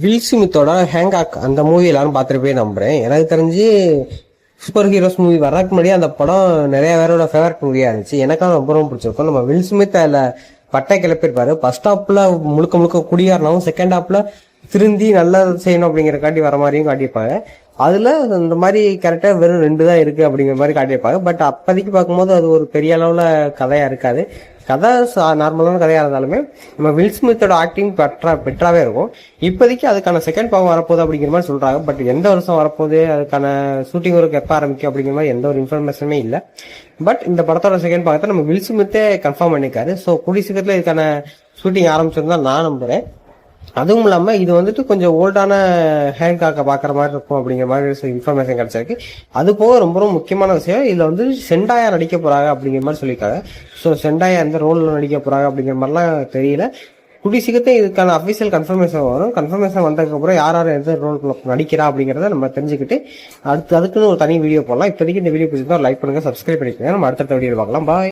Will ஸ்மித்தோட Hancock அந்த movie எல்லாரும் பார்த்துருப்பே நம்புறேன். எனக்கு தெரிஞ்சு சூப்பர் ஹீரோஸ் மூவி வர்றதுக்கு முன்னாடி அந்த படம் நிறைய பேரோட ஃபேவரட் மூவியாக இருந்துச்சு. எனக்கும் ரொம்ப ரொம்ப பிடிச்சிருக்கும். நம்ம வில் ஸ்மித் அதில் பட்டை கிளப்பியிருப்பாரு. ஃபர்ஸ்ட் ஹாப்பில் முழுக்க முழுக்க குடியாரனாவும் செகண்ட் ஹாப்பில் திருந்தி நல்லா செய்யணும் அப்படிங்கிற காட்டி வர மாதிரியும் காட்டியிருப்பாங்க. அதில் இந்த மாதிரி கரெக்டாக வெறும் ரெண்டு தான் இருக்குது அப்படிங்கிற மாதிரி காட்டியிருப்பாங்க. பட் அப்போதைக்கு பார்க்கும்போது அது ஒரு பெரிய அளவில் கதையாக இருக்காது. கதை நார்மலான கதையாக இருந்தாலுமே நம்ம வில் ஸ்மித்தோட ஆக்டிங் பெற்றா பெட்டராகவே இருக்கும். இப்போதைக்கு அதுக்கான செகண்ட் பாகம் வரப்போகுது அப்படிங்கிற மாதிரி சொல்கிறாங்க பட் எந்த வருஷம் வரப்போகுது அதுக்கான ஷூட்டிங் ஒர்க் எப்போ ஆரம்பிக்கும் அப்படிங்கிற மாதிரி எந்த ஒரு இன்ஃபர்மேஷனுமே இல்லை. பட் இந்த படத்தோட செகண்ட் பாகத்தை நம்ம வில் ஸ்மித்தே கன்ஃபார்ம் பண்ணியிருக்காரு. ஸோ கூடிய சீக்கிரத்தில் இதுக்கான ஷூட்டிங் ஆரம்பிச்சிருந்தா நான் நம்புகிறேன் அதுவும் இல்லாமல் இது வந்துட்டு கொஞ்சம் ஓல்டான ஹேண்ட்காக்கை பார்க்குற மாதிரி இருக்கும் அப்படிங்கிற மாதிரி இன்ஃபர்மேஷன் கிடைச்சிருக்கு. அது போக ரொம்ப ரொம்ப முக்கியமான விஷயம் இதில் வந்து செண்டாயா நடிக்க போகிறாங்க அப்படிங்கிற மாதிரி சொல்லியிருக்காங்க. ஸோ செண்டாயா எந்த ரோலில் நடிக்க போகிறாங்க அப்படிங்கிற மாதிரிலாம் தெரியல. குடி சீக்கிரத்தை இதுக்கான அஃபிஷியல் கன்ஃபர்மேஷன் வரும். கன்ஃபர்மேஷன் வந்ததுக்கப்புறம் யார் யார் எந்த ரோல் நடிக்கிறா அப்படிங்கிறத நம்ம தெரிஞ்சுக்கிட்டு அடுத்து அதுக்குன்னு ஒரு தனி வீடியோ போடலாம். இப்போதைக்கு இந்த வீடியோ பிடிச்சிருந்தா லைக் பண்ணுங்கள் சப்ஸ்கிரைப் பண்ணிக்கோங்க. நம்ம அடுத்தடுத்த வீடியோ பார்க்கலாம். பாய்